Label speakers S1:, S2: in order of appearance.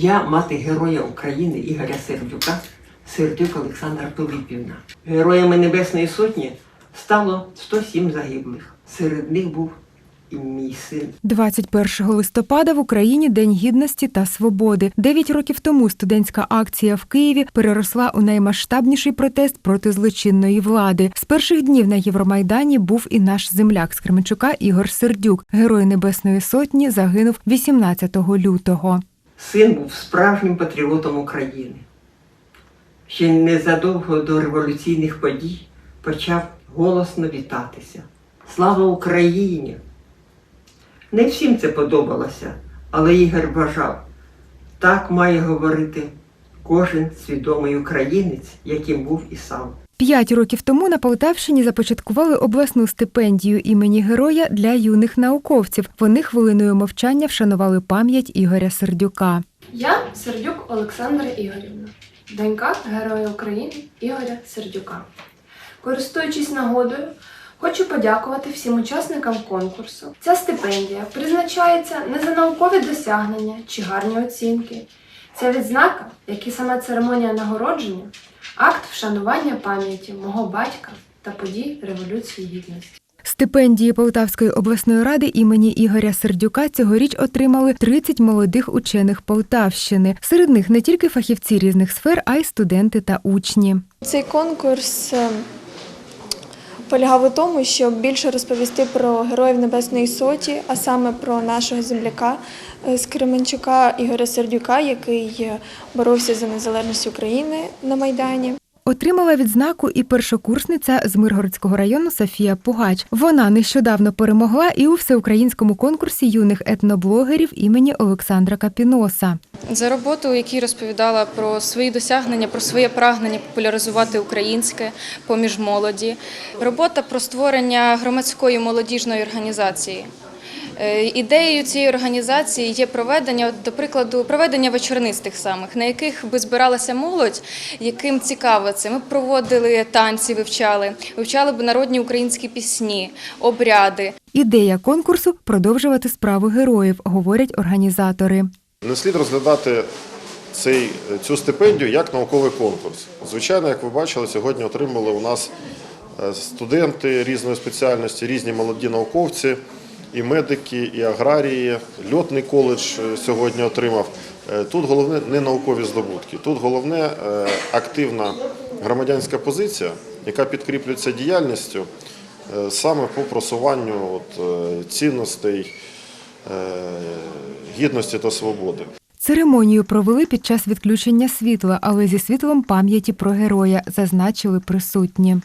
S1: Я мати Героя України Ігоря Сердюка, Сердюк Олександра Пилипівна. Героями Небесної Сотні стало 107 загиблих. Серед них був і мій син.
S2: 21 листопада в Україні День гідності та свободи. Дев'ять років тому студентська акція в Києві переросла у наймасштабніший протест проти злочинної влади. З перших днів на Євромайдані був і наш земляк з Кременчука Ігор Сердюк. Герой Небесної Сотні загинув 18 лютого.
S1: Син був справжнім патріотом України. Ще незадовго до революційних подій почав голосно вітатися. Слава Україні! Не всім це подобалося, але Ігор вважав, так має говорити кожен свідомий українець, яким був і сам.
S2: П'ять років тому на Полтавщині започаткували обласну стипендію імені героя для юних науковців. Вони хвилиною мовчання вшанували пам'ять Ігоря Сердюка.
S3: Я Сердюк Олександра Ігорівна, донька Героя України Ігоря Сердюка. Користуючись нагодою, хочу подякувати всім учасникам конкурсу. Ця стипендія призначається не за наукові досягнення чи гарні оцінки. Це відзнака, як і сама церемонія нагородження, акт вшанування пам'яті мого батька та подій Революції Гідності.
S2: Стипендії Полтавської обласної ради імені Ігоря Сердюка цьогоріч отримали 30 молодих учених Полтавщини. Серед них не тільки фахівці різних сфер, а й студенти та учні.
S4: Цей конкурс е, полягав у тому, щоб більше розповісти про героїв Небесної Соті, а саме про нашого земляка е, з Кременчука Ігоря Сердюка, який е, боровся за незалежність України на Майдані.
S2: Отримала відзнаку і першокурсниця з Миргородського району Софія Пугач. Вона нещодавно перемогла і у всеукраїнському конкурсі юних етноблогерів імені Олександра Капіноса.
S5: За роботу, якій розповідала про свої досягнення, про своє прагнення популяризувати українське поміж молоді. Робота про створення громадської молодіжної організації. Е, Ідеєю цієї організації є проведення, до прикладу, проведення вечорниць тих самих, на яких би збиралася молодь, яким цікаво це. Ми проводили танці, вивчали, вивчали б народні українські пісні, обряди.
S2: Ідея конкурсу продовжувати справу героїв, говорять організатори.
S6: Не слід розглядати цей, цю стипендію як науковий конкурс. Звичайно, як ви бачили, сьогодні отримали у нас е, студенти різної спеціальності, різні молоді науковці, і медики, і аграрії. Льотний коледж е, сьогодні отримав. Е, Тут головне не наукові здобутки, тут головне е, активна громадянська позиція, яка підкріплюється діяльністю саме по просуванню от, цінностей гідності та свободи.
S2: Церемонію провели під час відключення світла, але зі світлом пам'яті про героя, зазначили присутні.